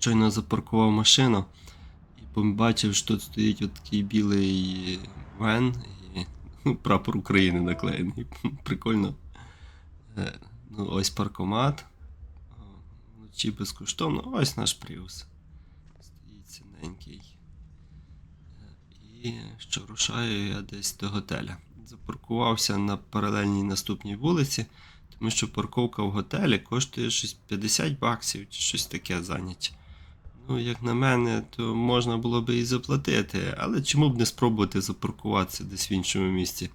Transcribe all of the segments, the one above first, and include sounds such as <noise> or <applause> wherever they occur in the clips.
щойно запаркував машину і побачив, що тут стоїть такий білий вен і ну, прапор України наклеєний. <laughs> Прикольно. Е, Ну, ось паркомат. О, Вночі безкоштовно. Ось наш Prius. Стоїть ціненький. Е, І що рушаю я десь до готеля. Запаркувався на паралельній наступній вулиці, тому що парковка в готелі коштує щось 50 баксів чи щось таке заняття. Ну, як на мене, то можна було би і заплатити, але чому б не спробувати запаркуватися десь в іншому місці?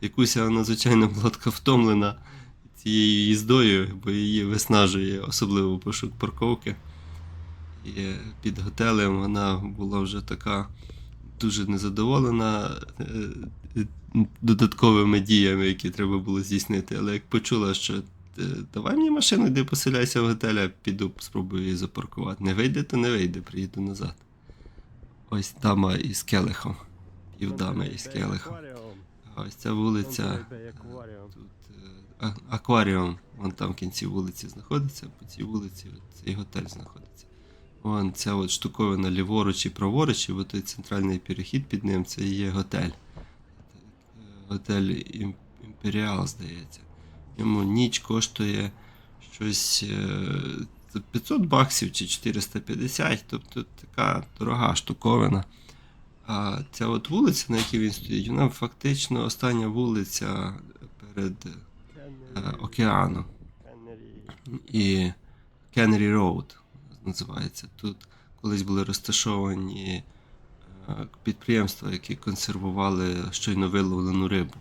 Якусь вона, звичайно, була така втомлена цією їздою, бо її виснажує особливо пошук парковки. І під готелем вона була вже така дуже незадоволена е, е, додатковими діями, які треба було здійснити. Але як почула, що е, давай мені машину, йди поселяйся в готель, а піду спробую її запаркувати. Не вийде, то не вийде, приїду назад. Ось дама із келихом. Півдама із келихом. Ось ця вулиця. Тут е, а- акваріум, вон там в кінці вулиці знаходиться, по цій вулиці цей готель знаходиться. Вон ця от штуковина ліворуч і праворуч, і той центральний перехід під ним це є готель. Е, Готель Імперіал, здається. Йому ніч коштує щось е, 500 баксів чи 450, тобто така дорога штуковина. А ця от вулиця, на якій він стоїть, вона фактично остання вулиця перед е, океаном. І Кенрі Роуд називається. Тут колись були розташовані е, підприємства, які консервували щойно виловлену рибу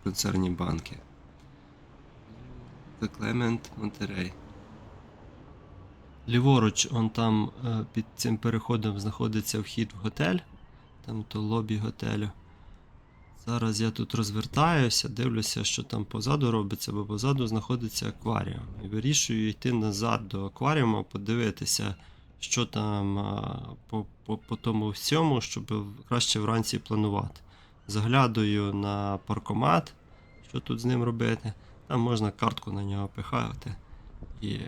в концерні банки. The Clement Monterey. Ліворуч, он там е, під цим переходом знаходиться вхід в готель. Там то лобі готелю. Зараз я тут розвертаюся, дивлюся, що там позаду робиться, бо позаду знаходиться акваріум. І вирішую йти назад до акваріуму, подивитися, що там по, по, по тому всьому, щоб краще вранці планувати. Заглядаю на паркомат, що тут з ним робити. Там можна картку на нього пихати і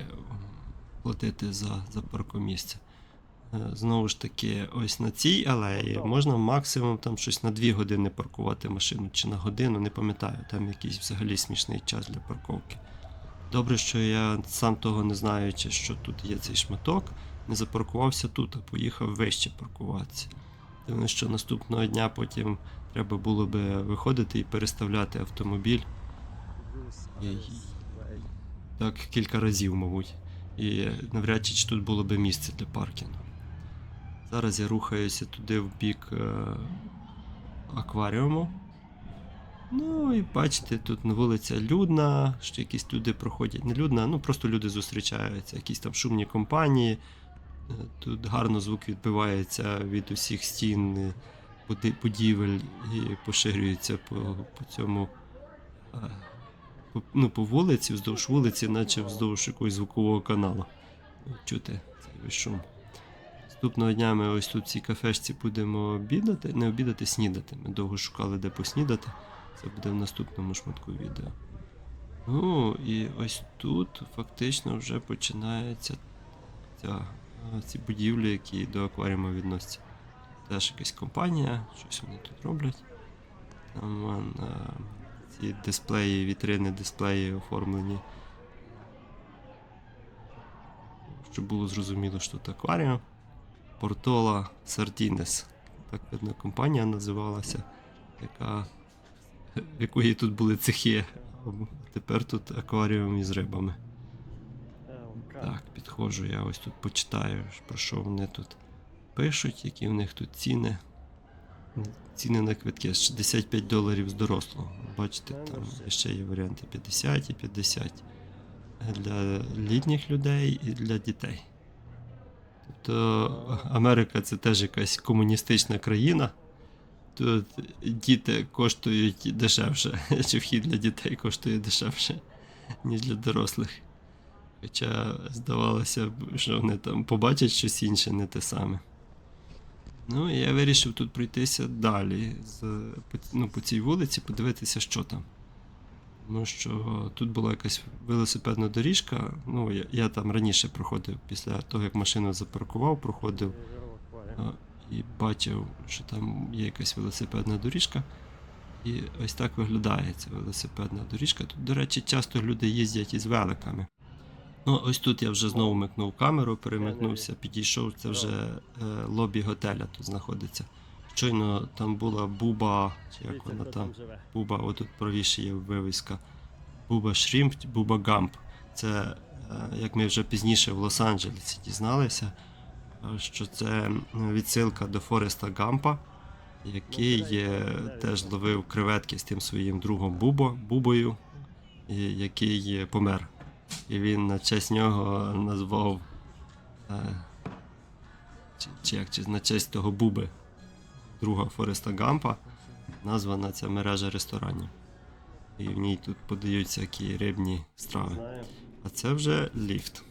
платити за, за паркомісце. Е, Знову ж таки, ось на цій алеї можна максимум там щось на 2 години паркувати машину чи на годину, не пам'ятаю, там якийсь взагалі смішний час для парковки. Добре, що я сам того не знаючи, що тут є цей шматок, не запаркувався тут, а поїхав вище паркуватися. Тому що наступного дня потім треба було би виходити і переставляти автомобіль. Так, кілька разів, мабуть. І навряд чи тут було би місце для паркінгу. Зараз я рухаюся туди в бік е, акваріуму. Ну і бачите, тут на вулиця людна, що якісь люди проходять. Не людна, ну просто люди зустрічаються, якісь там шумні компанії. Е, Тут гарно звук відбивається від усіх стін е, будівель і поширюється по, по цьому. Ну, по вулиці, вздовж вулиці, наче вздовж якогось звукового каналу. Чути цей шум. Наступного дня ми ось тут в цій кафешці будемо обідати, не обідати, снідати. Ми довго шукали, де поснідати. Це буде в наступному шматку відео. Ну і ось тут фактично вже починається ця, ці будівлі, які до акваріуму відносяться. Теж якась компанія, щось вони тут роблять. Там ці дисплеї, вітрини, дисплеї оформлені. Щоб було зрозуміло, що це акваріум. Портола Сардінес. Так видно, компанія називалася, яка, в якої тут були цехи. Тепер тут акваріум із рибами. Так, підходжу, я ось тут почитаю, про що вони тут пишуть, які в них тут ціни. Ціни на квитки 65 доларів з дорослого. Бачите, там ще є варіанти 50 і 50 для літніх людей і для дітей. Тобто Америка це теж якась комуністична країна. Тут діти коштують дешевше, <laughs> чи вхід для дітей коштує дешевше, ніж для дорослих. Хоча здавалося б, що вони там побачать щось інше, не те саме. Ну, я вирішив тут пройтися далі, з, ну, по цій вулиці, подивитися, що там. Тому що тут була якась велосипедна доріжка. Ну, я, я там раніше проходив, після того, як машину запаркував, проходив а, і бачив, що там є якась велосипедна доріжка. І ось так виглядає ця велосипедна доріжка. Тут, до речі, часто люди їздять із великами. Ну, ось тут я вже знову микнув камеру, перемикнувся, підійшов. Це вже е, лобі готеля тут знаходиться. Щойно там була Буба, чи як вона там. Буба, отут правіше є вивіска. Буба Шрімп, Буба Гамп. Це, е, як ми вже пізніше в Лос-Анджелесі дізналися, е, що це відсилка до Фореста Гампа, який теж ловив креветки з тим своїм другом Бубо, Бубою, який е, помер. І він на честь нього назвав. е, Чи, чи як чи на честь того Буби, друга Фореста Гампа, названа ця мережа ресторанів. І в ній тут подають всякі рибні страви. А це вже ліфт.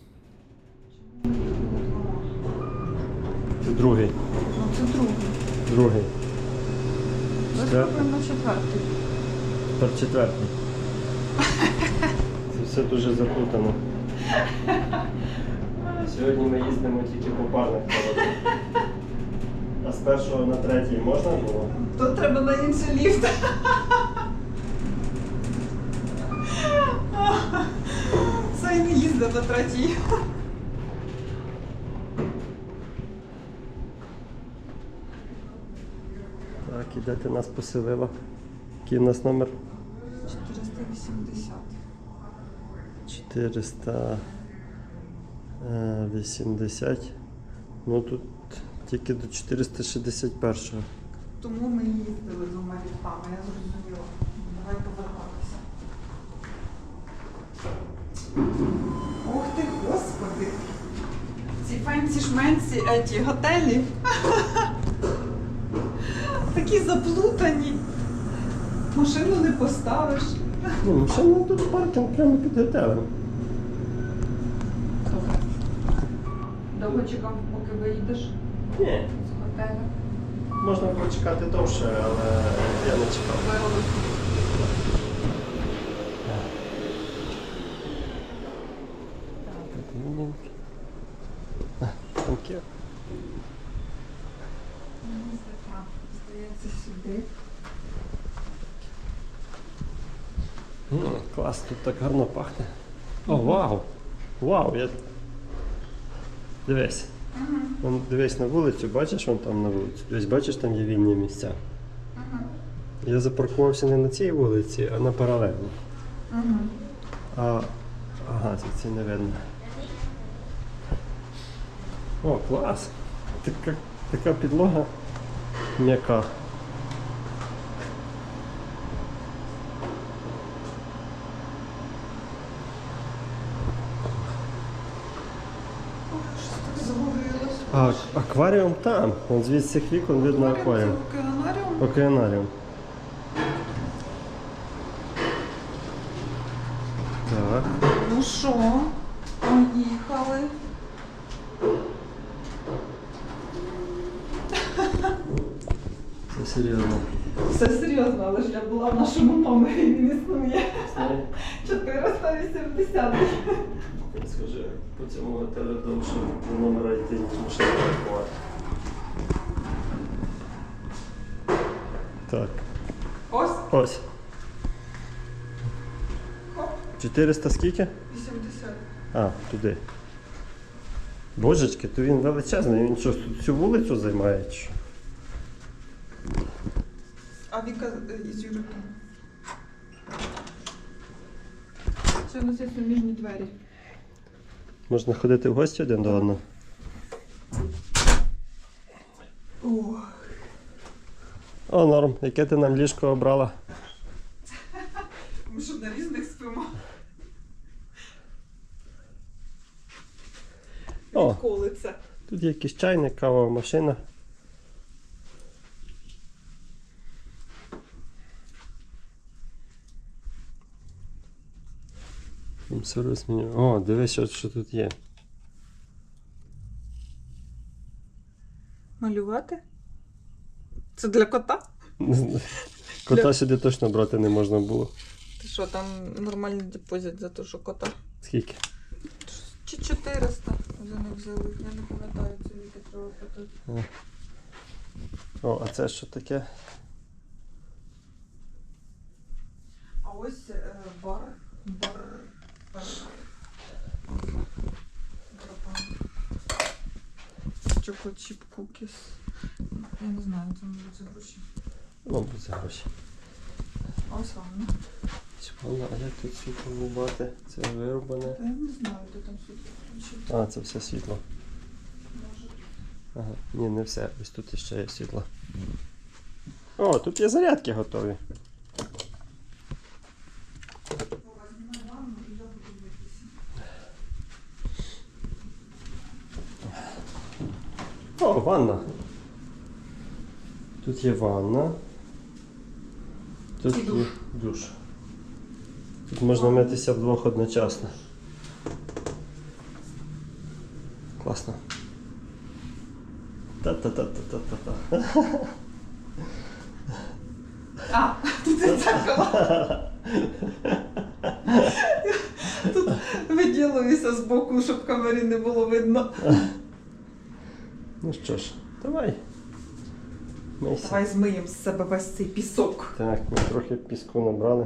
Це другий. Ну, це другий. Другий. Четвертий. Тепер четвертий. <laughs> Все дуже заплутано. Сьогодні ми їздимо тільки по парних холодах. А з першого на третій можна було? Тут треба на інший ліфт. Це не їздить на третій. Так, і де ти нас поселила? Який у нас номер? 480. 480. Ну тут тільки до 461-го. Тому ми їздили з двома ліфтами, я зрозуміла. Давай повертатися. Ох ти, господи. Ці фенсі шменсі еті готелі. <laughs> Такі заплутані. Машину не поставиш. Ну, машина тут паркінг прямо під готелем. Добре. Довго чекав, поки виїдеш Ні, з готелю. можна почекати довше, але я не чекав. Здається, сюди. Ну, клас, тут так гарно пахне. О, вау! Вау! Я... Дивись. Вон, дивись на вулицю, бачиш вон там на вулицю? Дивись, бачиш, там є вільні місця. Я запаркувався не на цій вулиці, а на паралельній. Угу. А, ага, це, це не видно. О, клас! Така, така підлога м'яка. Щось так загорілось. А акваріум там. Вон звідси цих вікон видно акваріум. Океанаріум? Океанаріум. Так. Ну що, поїхали. Це серйозно. Все серйозно, але ж я була в нашому номері, він існує. 480. Скажи, по цьому готелю довше до номера йти, ніж машина паркувати. Так. Ось, Ось. хоп, 400 скільки? 80. А, туди. Божечки, то він величезний, він що, тут всю вулицю займає? чи що? А Віка е, із Юриком. Це у нас є суміжні двері. Можна ходити в гості один до одного. О, норм. Яке ти нам ліжко обрала? ми що на різних спимо? О. Відколи це? Тут є якийсь чайник, кавова машина. Сервіс меню. О, дивись, що, що тут є. Малювати? Це для кота? Кота сюди точно брати не можна було. Ти що, там нормальний депозит за те, що кота? Скільки? Чи 400 за них взяли? Я не пам'ятаю, це віки треба питати. О, а це що таке? А ось е, бар. Бар. Барабан. Кукіс. Я не знаю, це може це гроші. Мабуть, це гроші. А ось ванна. Чіпана, а як тут світло врубати? Це вирубане. Та я не знаю, де там світло включити. А, це все світло. Може. Ага. Ні, не все. Ось тут іще є світло. О, тут є зарядки готові. Вова, знімай ванну, і я буду митися. О, ванна. Тут є ванна. Тут І душ. є душ. Тут можна митися вдвох одночасно. Класно. Та-та-та-та-та-та. А, тут це дзеркало. Тут виділуюся з боку, щоб камері не було видно. Ну що ж, давай. Мийся. Давай змиємо з себе весь цей пісок. Так, ми трохи піску набрали.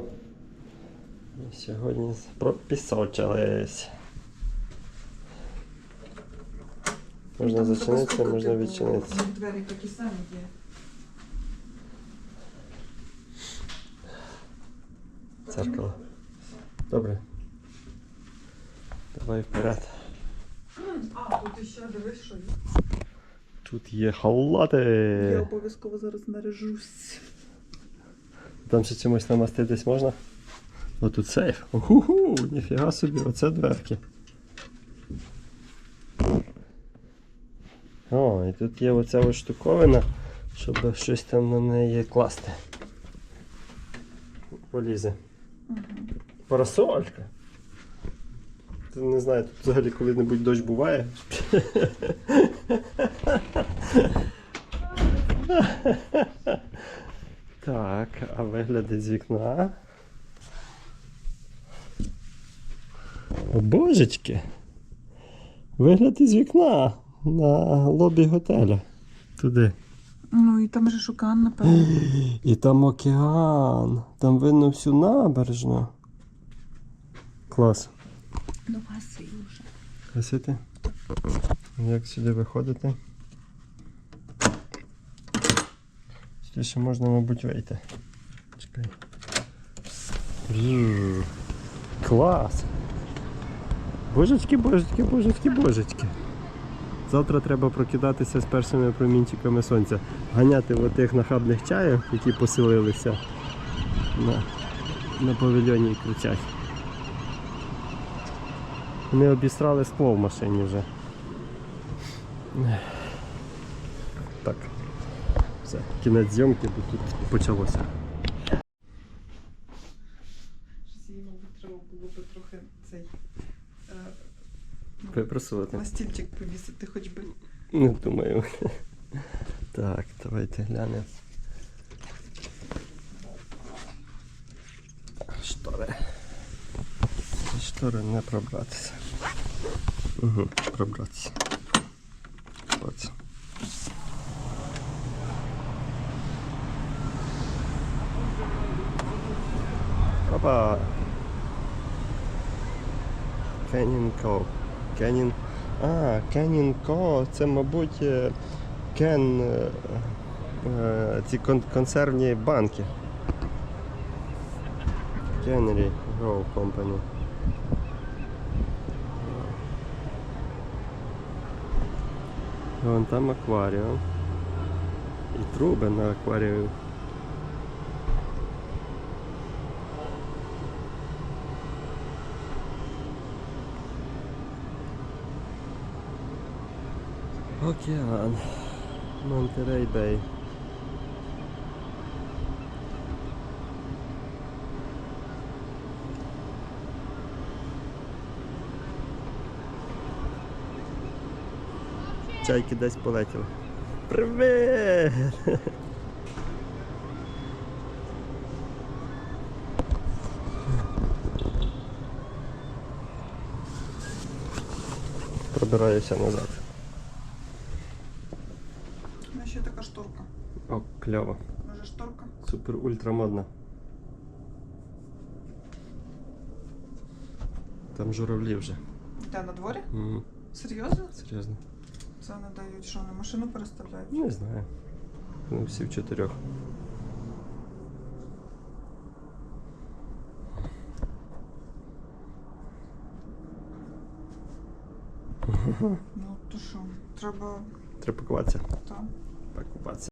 І сьогодні пропісочились. Можна Там зачинитися, треба можна стукати, бо відчинитися. в Двері такі самі є. Церкало. Добре. Давай вперед. А, тут ще дивись, що є. Тут є халати. Я обов'язково зараз наряжусь. Там ще чимось намаститись можна? О, тут сейф. Уху, ніфіга собі, оце дверки. О, і тут є оця ось штуковина, щоб щось там на неї класти. Полізе. Парасолька. Ти не знаю, тут взагалі коли-небудь дощ буває. Так, а вигляди з вікна. О, божечки. Вигляд із вікна на лобі готеля. Туди. Ну і там же шукан, напевно. <gasps> І там океан. Там видно всю набережну. Клас. Ну, гаси вже. Гасити? Як сюди виходити? Сюди ще можна, мабуть, вийти. Чекай. Клас! Божечки, божечки, божечки, божечки. Завтра треба прокидатися з першими промінчиками сонця. Ганяти в отих нахабних чаях, які поселилися на, на павільйоні і кричать. Вони обістрали скло в машині вже. Так. Все, кінець зйомки, бо тут почалося. Треба було би трохи цей е, ну, Випросувати. на стільчик повісити хоч би. Не думаю. Так, давайте глянемо. Штори. Штори не пробратися. Угу, пробратися. Ось. Опа! Canyon Cove. Canyon. А, Canyon Cove, це, мабуть, е, Кен. е, е, Ці кон- консервні банки. Cannery Grove Company. Вон там акваріум. І труби на акваріумі. Океан. Монтерей Бей. Чайки десь полетіли. Привіт! Пробираюся назад. Ну, ще така шторка. О, кльово. Може шторка? Супер ультрамодна. Там журавлі вже. Та на дворі? Угу. Серйозно? Серйозно. Це не дають, що вони машину переставляють? Не знаю. Ну, всі в чотирьох. Ну то що, треба Треба пакуватися. там. Покупатися.